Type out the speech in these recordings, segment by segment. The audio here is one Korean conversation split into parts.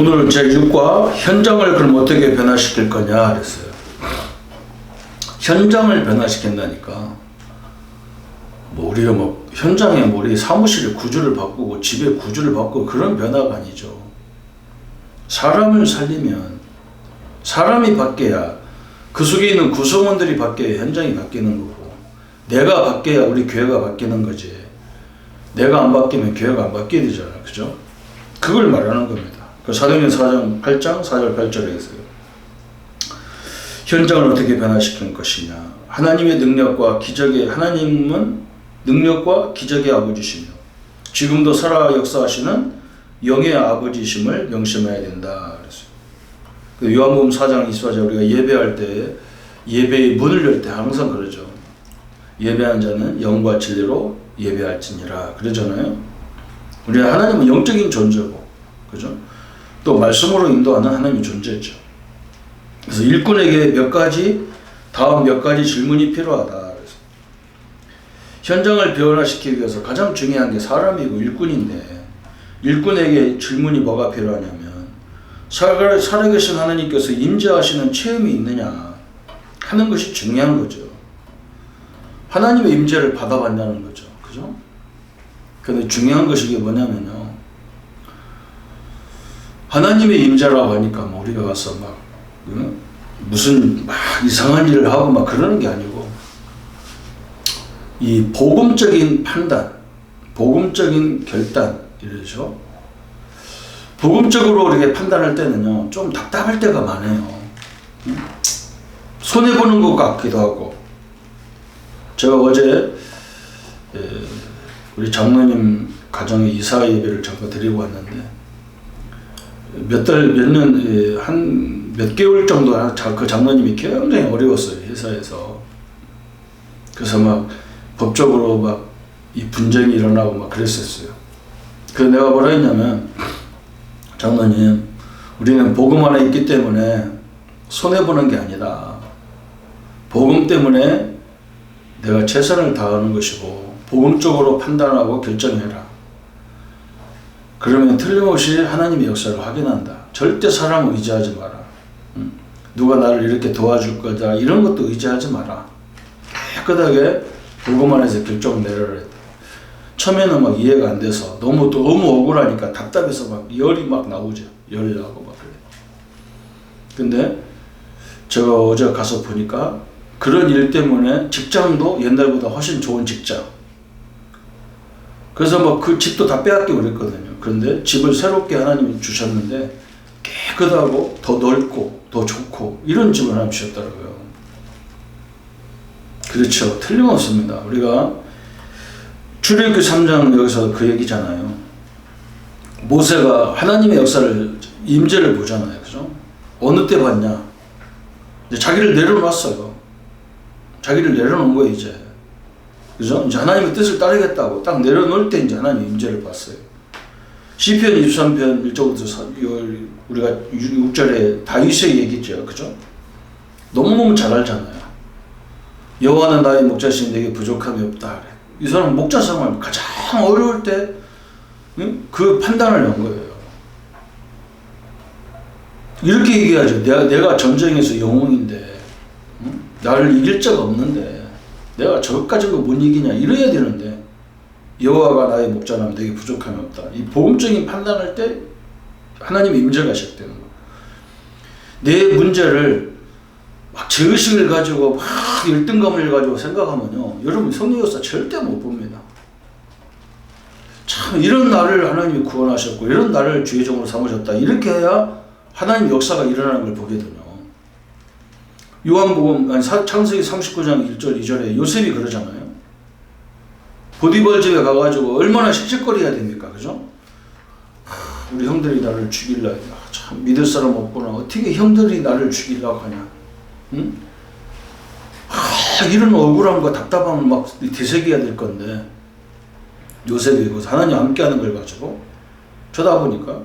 오늘 제6과 현장을 그럼 어떻게 변화시킬 거냐 그랬어요. 현장을 변화시킨다니까. 뭐 우리가 뭐 현장에 뭐 우리 사무실의 구조를 바꾸고 집의 구조를 바꾸고 그런 변화가 아니죠. 사람을 살리면 사람이 바뀌어야 그 속에 있는 구성원들이 바뀌어야 현장이 바뀌는 거고 내가 바뀌어야 우리 교회가 바뀌는 거지. 내가 안 바뀌면 교회가 안 바뀌어야 되잖아. 그죠? 그걸 말하는 겁니다. 그 사도행전 4장 8장 4절 8절에 있어요. 현장을 어떻게 변화시키는 것이냐. 하나님의 능력과 기적의 하나님은 능력과 기적의 아버지시며 지금도 살아 역사하시는 영의 아버지심을 명심해야 된다. 그 요한복음 4장 24절 우리가 예배할 때 예배의 문을 열 때 항상 그러죠. 예배한 자는 영과 진리로 예배할지니라 그러잖아요. 우리 하나님은 영적인 존재고, 그죠? 또 말씀으로 인도하는 하나님의 존재죠. 그래서 일꾼에게 몇 가지 다음 몇 가지 질문이 필요하다. 그래서 현장을 변화시키기 위해서 가장 중요한 게 사람이고 일꾼인데 일꾼에게 질문이 뭐가 필요하냐면 살아, 살아계신 하나님께서 임재하시는 체험이 있느냐 하는 것이 중요한 거죠. 하나님의 임재를 받아봤냐는 거죠. 그죠? 근데 중요한 것이 뭐냐면요. 하나님의 임재라고 하니까 뭐 우리가 가서 막 응? 무슨 막 이상한 일을 하고 막 그러는 게 아니고 이 복음적인 판단, 복음적인 결단 이러죠. 복음적으로 이렇게 판단할 때는요 좀 답답할 때가 많아요. 손해 보는 것 같기도 하고 제가 어제 에, 우리 장로님 가정에 이사 예배를 잠깐 드리고 왔는데 몇 달, 몇 년, 한 몇 개월 정도 그 장로님이 굉장히 어려웠어요, 회사에서. 그래서 막 법적으로 막 이 분쟁이 일어나고 막 그랬었어요. 그래서 내가 뭐라 했냐면, 장로님, 우리는 복음 안에 있기 때문에 손해보는 게 아니다. 복음 때문에 내가 최선을 다하는 것이고, 복음적으로 판단하고 결정해라. 그러면 틀림없이 하나님의 역사를 확인한다. 절대 사람 의지하지 마라. 응? 누가 나를 이렇게 도와줄 거다. 이런 것도 의지하지 마라. 깨끗하게 안에서 결정 내려라 했다. 처음에는 막 이해가 안 돼서 너무 또 너무 억울하니까 답답해서 막 열이 막 나오죠. 열이 나고 막 그래. 근데 제가 어제 가서 보니까 그런 일 때문에 직장도 옛날보다 훨씬 좋은 직장. 그래서 뭐 그 집도 다 빼앗기고 그랬거든요. 그런데 집을 새롭게 하나님이 주셨는데 깨끗하고 더 넓고 더 좋고 이런 집을 하나님 주셨더라고요. 그렇죠. 틀림없습니다. 우리가 출애굽기 3장 여기서 그 얘기잖아요. 모세가 하나님의 역사를 임재를 보잖아요. 그죠? 어느 때 봤냐? 이제 자기를 내려놨어요. 자기를 내려놓은 거예요, 이제. 그죠? 이제 하나님의 뜻을 따르겠다고 딱 내려놓을 때 이제 하나님 임재를 봤어요. 시편 23편 1절부터 4, 우리가 6절에 다윗의 얘기죠. 그죠? 너무너무 잘 알잖아요. 여호와는 나의 목자신 내게 부족함이 없다. 이 사람 목자 생활 가장 어려울 때 그 판단을 한 거예요. 이렇게 얘기하죠. 내가, 내가 전쟁에서 영웅인데 응? 나를 이길 자가 없는데 내가 저것까지 못 이기냐 이래야 되는데 여호와가 나의 목자라면 내게 부족함이 없다. 이 복음적인 판단할 때 하나님의 임재가 시작되는 거. 내 문제를 막 제의식을 가지고 막 열등감을 가지고 생각하면요. 여러분 성령 역사 절대 못 봅니다. 참 이런 나를 하나님이 구원하셨고 이런 나를 주의 종으로 삼으셨다. 이렇게 해야 하나님 역사가 일어나는 걸 보게 되요 요한복음 창세기 39장 1절 2절에 요셉이 그러잖아요. 보디벌 집에 가가지고 얼마나 실직거리해야 됩니까, 그죠? 우리 형들이 나를 죽일라. 참 믿을 사람 없구나. 어떻게 형들이 나를 죽이려고 하냐? 응? 아, 이런 억울함과 답답함을 막 되새겨야 될 건데 요셉이 그 하나님 함께하는 걸 가지고 쳐다보니까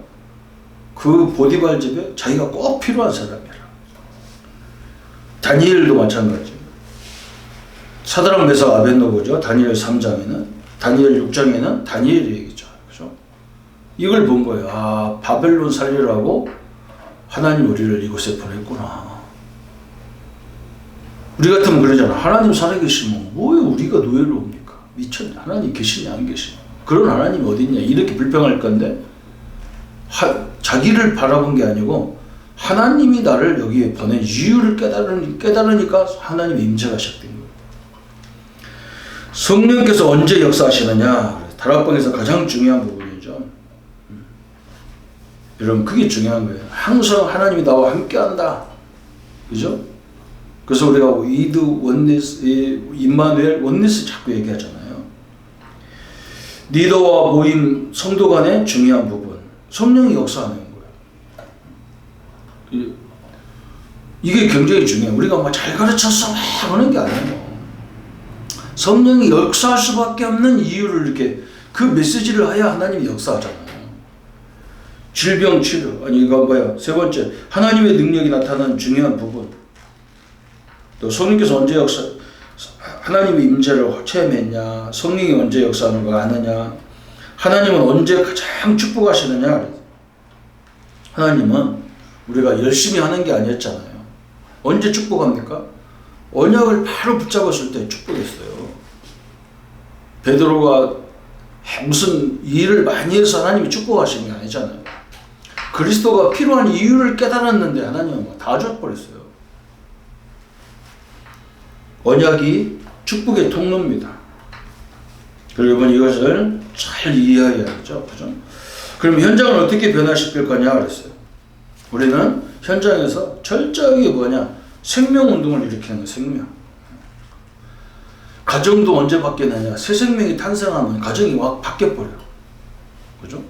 그 보디발 집에 자기가 꼭 필요한 사람이라. 다니엘도 마찬가지. 사드랑 메사 아벤노고죠. 다니엘 3장에는 다니엘 6장에는 다니엘이 얘기죠. 그죠? 이걸 본 거예요. 아, 바벨론 살리라고 하나님 우리를 이곳에 보냈구나. 우리 같으면 그러잖아. 하나님 살아계시면 왜 우리가 노예로 옵니까? 미쳤네. 하나님 계시냐 안 계시냐. 그런 하나님 어디 있냐. 이렇게 불평할 건데 하, 자기를 바라본 게 아니고 하나님이 나를 여기에 보낸 이유를 깨달으니, 깨달으니까 하나님의 임재가 시작된 거예요. 성령께서 언제 역사하시느냐? 다락방에서 가장 중요한 부분이죠. 음. 여러분 그게 중요한 거예요. 항상 하나님이 나와 함께한다. 그죠? 그래서 우리가 위드 원리스, 임마누엘 원리스 자꾸 얘기하잖아요. 리더와 모임 성도 간의 중요한 부분. 성령이 역사하는 거예요. 이- 이게 굉장히 중요해요. 우리가 뭐잘 가르쳤어 막 하는 게 아니에요. 성령이 역사할 수밖에 없는 이유를 이렇게 그 메시지를 하야 하나님이 역사하잖아요. 질병 치료. 아니 이거 뭐야? 세 번째 하나님의 능력이 나타나는 중요한 부분. 또 성령께서 언제 역사 하나님의 임재를 체험했냐? 성령이 언제 역사하는 거 아느냐? 하나님은 언제 가장 축복하시느냐? 하나님은 우리가 열심히 하는 게 아니었잖아요. 언제 축복합니까? 언약을 바로 붙잡았을 때 축복했어요 베드로가 무슨 일을 많이 해서 하나님이 축복하시는 게 아니잖아요 그리스도가 필요한 이유를 깨달았는데 하나님은 뭐다 줘버렸어요 언약이 축복의 통로입니다. 그리고 여러분 이것을 잘 이해해야죠. 그죠? 그럼 현장을 어떻게 변화시킬 거냐 그랬어요. 우리는 현장에서 철저하게 뭐냐? 생명 운동을 일으키는 거예요. 생명. 가정도 언제 바뀌느냐? 새 생명이 탄생하면 가정이 확 바뀌어버려. 그죠?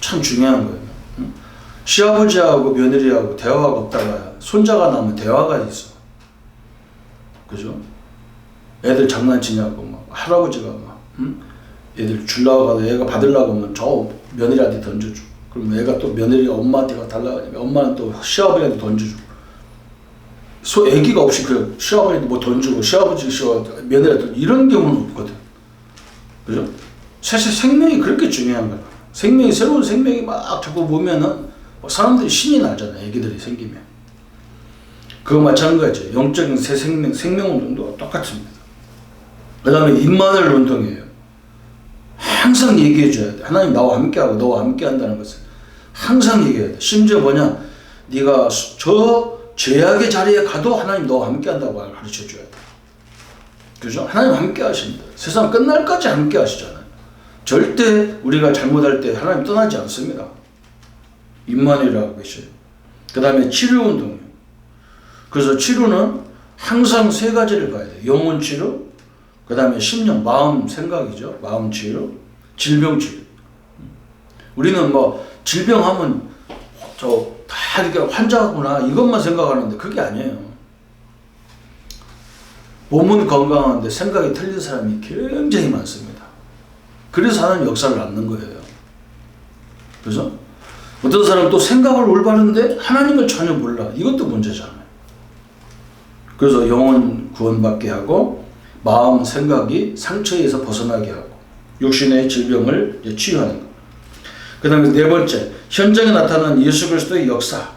참 중요한 거예요. 응? 시아버지하고 며느리하고 대화가 없다가 손자가 나면 대화가 있어. 그죠? 애들 장난치냐고 막 할아버지가 막 응? 애들 줄라고 가도 애가 받으려고 하면 저 며느리한테 던져줘. 그럼 애가 또 며느리가 엄마한테 가 달라고 하니까 엄마는 또 시아버지한테 던져줘. 소 애기가 없이 그 시아버지한테 뭐 던지고 시아버지 시아 며느리한테 이런 경우는 없거든. 그죠? 사실 생명이 그렇게 중요한 거야. 생명이 새로운 생명이 막 자꾸 보면은 사람들이 신이 나잖아. 애기들이 생기면. 그거 마찬가지예요. 영적인 새 생명, 생명 운동도 똑같습니다. 그 다음에 임마늘 운동이에요. 항상 얘기해 줘야 돼. 하나님 나와 함께하고 너와 함께한다는 것을 항상 얘기해야 돼. 심지어 뭐냐? 네가 수- 저 죄악의 자리에 가도 하나님 너와 함께 한다고 가르쳐 줘야 돼. 그죠? 하나님 함께 하십니다. 세상 끝날까지 함께 하시잖아요. 절대 우리가 잘못할 때 하나님 떠나지 않습니다. 임마누엘이라고 계셔요. 그 다음에 치료 운동이에요. 그래서 치료는 항상 세 가지를 봐야 돼요. 영혼 치료, 그 다음에 심령, 마음, 생각이죠. 마음 치료, 질병 치료. 우리는 뭐 질병하면 저 다 이렇게 환자구나 이것만 생각하는데 그게 아니에요. 몸은 건강한데 생각이 틀린 사람이 굉장히 많습니다. 그래서 하나님 역사를 낳는 거예요. 그죠? 어떤 사람은 또 생각을 올바른데 하나님을 전혀 몰라. 이것도 문제잖아요. 그래서 영혼 구원받게 하고 마음 생각이 상처에서 벗어나게 하고 육신의 질병을 치유하는 것. 그 다음에 네 번째 현장에 나타난 예수 그리스도의 역사.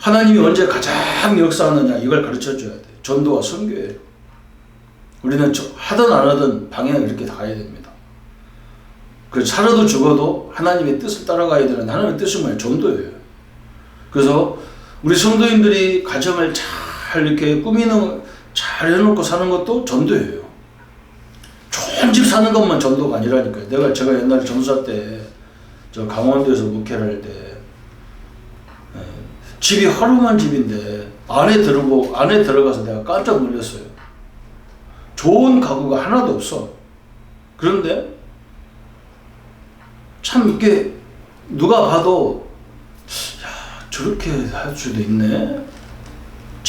하나님이 언제 가장 역사하느냐 이걸 가르쳐 줘야 돼. 전도와 선교예요. 우리는 저- 하든 안 하든 방향을 이렇게 가야 됩니다. 그 살아도 죽어도 하나님의 뜻을 따라가야 되는 하나님의 뜻이 뭐예요? 전도예요. 그래서 우리 성도님들이 가정을 잘 이렇게 꾸미는 잘 해놓고 사는 것도 전도예요. 좋은 집 사는 것만 전도가 아니라니까요. 내가 제가 옛날에 전사 때 저 강원도에서 목회를 할때 예, 집이 허름한 집인데 안에 들어보 안에 들어가서 내가 깜짝 놀랐어요. 좋은 가구가 하나도 없어. 그런데 참 이게 누가 봐도 야 저렇게 할 수도 있네.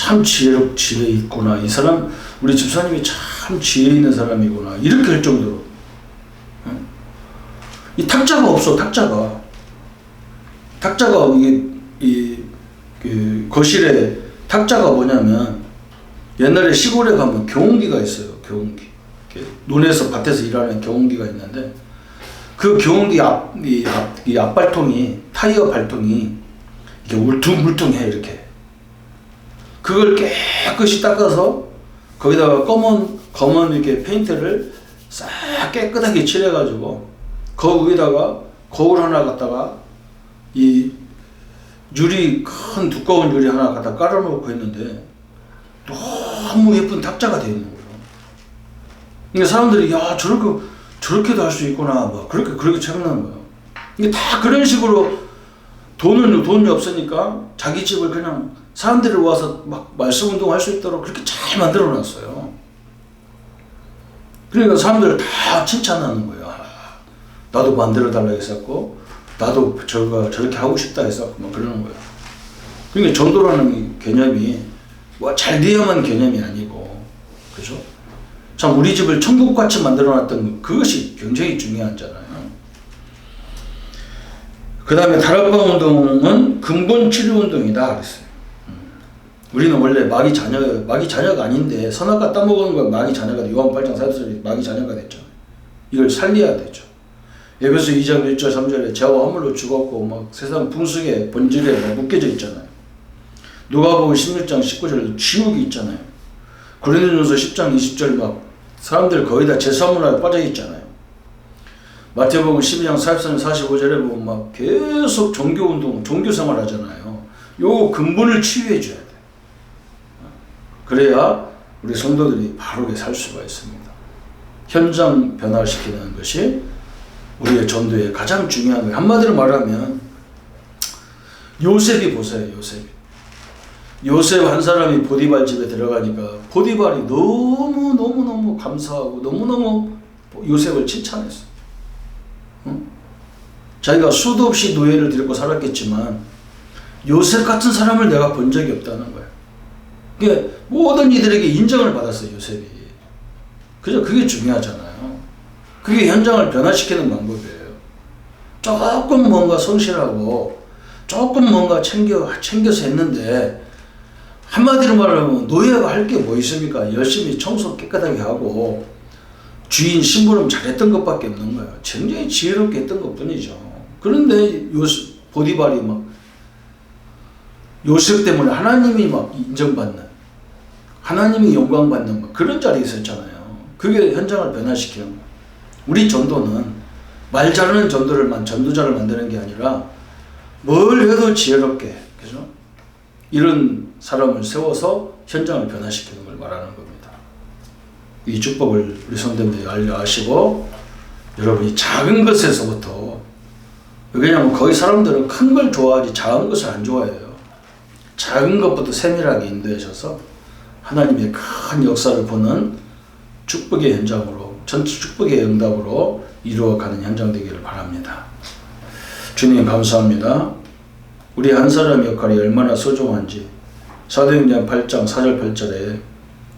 참 지혜롭 지혜 있구나. 이 사람 우리 집사님이 참 지혜 있는 사람이구나. 이렇게 할 정도로. 응? 이 탁자가 없어. 탁자가. 탁자가 이게 이, 그 거실에 탁자가 뭐냐면 옛날에 시골에 가면 경운기가 있어요. 경운기. 논에서 밭에서 일하는 경운기가 있는데 그그 경운기 앞, 이, 앞, 이 앞발통이 타이어 발통이 이렇게 울퉁불퉁해 이렇게. 그걸 깨끗이 닦아서 거기다가 검은 검은 이렇게 페인트를 싹 깨끗하게 칠해가지고 거기다가 거울 하나 갖다가 이 유리 큰 두꺼운 유리 하나 갖다 깔아놓고 있는데 너무 예쁜 탁자가 되어 있는 거예요. 그러니까 사람들이 야 저렇게 저렇게도 할 수 있구나 뭐 그렇게 그렇게 생각하는 거예요. 이게 다 그런 식으로 돈은 돈이 없으니까 자기 집을 그냥 사람들이 와서 막 말씀 운동할 수 있도록 그렇게 잘 만들어 놨어요. 그러니까 사람들 다 칭찬하는 거예요. 아, 나도 만들어 달라 했었고 나도 저거 저렇게 하고 싶다 했었고 막 그러는 거예요. 그러니까 전도라는 이 개념이 뭐잘 돼야만 개념이 아니고 그죠? 참 우리 집을 천국같이 만들어 놨던 그것이 굉장히 중요하잖아요. 그 다음에 다락방 운동은 근본 치료 운동이다 그랬어요. 음. 우리는 원래 마귀 자녀 마귀 자녀가 아닌데 선악과 따먹은 건 마귀 자녀가 돼. 요한 8장 4절에 마귀 자녀가 됐잖아요. 이걸 살려야 되죠. 에베소 2장 1절 3절에 죄와 허물로 죽었고 막 세상 풍속의 본질에 막 묶여져 있잖아요. 누가복음 16장 19절 지옥이 있잖아요. 고린도전서 10장 20절 막 사람들 거의 다 제사문화에 빠져 있잖아요. 마태복음 12장 43절 45절에 보면 막 계속 종교 운동, 종교 생활 하잖아요. 요 근본을 치유해 줘야 돼. 그래야 우리 성도들이 바르게 살 수가 있습니다. 현장 변화시키는 것이 우리의 전도의 가장 중요한 거예요. 한마디로 말하면 요셉이 보세요. 요셉이. 요셉 한 사람이 보디발 집에 들어가니까 보디발이 너무 너무 너무 감사하고 너무 너무 요셉을 칭찬했어. 응? 자기가 수도 없이 노예를 데리고 살았겠지만 요셉 같은 사람을 내가 본 적이 없다는 거야. 그게 모든 이들에게 인정을 받았어요 요셉이. 그죠? 그게 중요하잖아요. 그게 현장을 변화시키는 방법이에요. 조금 뭔가 성실하고 조금 뭔가 챙겨 챙겨서 했는데 한마디로 말하면 노예가 할 게 뭐 있습니까? 열심히 청소 깨끗하게 하고 주인 심부름 잘했던 것밖에 없는 거예요. 굉장히 지혜롭게 했던 것 뿐이죠. 그런데 요셉, 보디발이 막 요셉 때문에 하나님이 막 인정받는 하나님이 영광받는 막 그런 자리에 있었잖아요. 그게 현장을 변화시키는 거예요. 우리 전도는 말 잘하는 전도를만 전도자를 만드는 게 아니라 뭘 해도 지혜롭게 그죠? 이런 사람을 세워서 현장을 변화시키는 걸 말하는 겁니다. 이 축복을 우리 성도님들이 알려 하시고 여러분이 작은 것에서부터 왜냐하면 거기 사람들은 큰 걸 좋아하지 작은 것을 안 좋아해요. 작은 것부터 세밀하게 인도하셔서 하나님의 큰 역사를 보는 축복의 현장으로 전체 축복의 응답으로 이루어가는 현장 되기를 바랍니다. 주님 감사합니다. 우리 한 사람 역할이 얼마나 소중한지 사도행전 8장 4절 8절에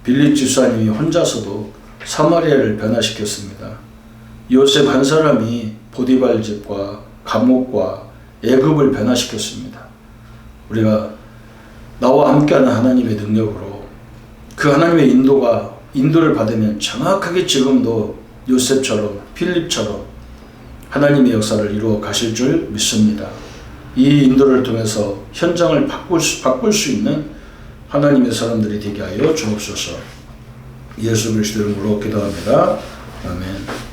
빌립 지사님이 혼자서도 사마리아를 변화시켰습니다. 요셉 한 사람이 보디발 집과 감옥과 애굽을 변화시켰습니다. 우리가 나와 함께하는 하나님의 능력으로 그 하나님의 인도가 인도를 받으면 정확하게 지금도 요셉처럼 필립처럼 하나님의 역사를 이루어 가실 줄 믿습니다. 이 인도를 통해서 현장을 바꿀 수, 바꿀 수 있는 하나님의 사람들이 되게 하여 주옵소서. 예수 그리스도 이름으로 기도합니다. 아멘.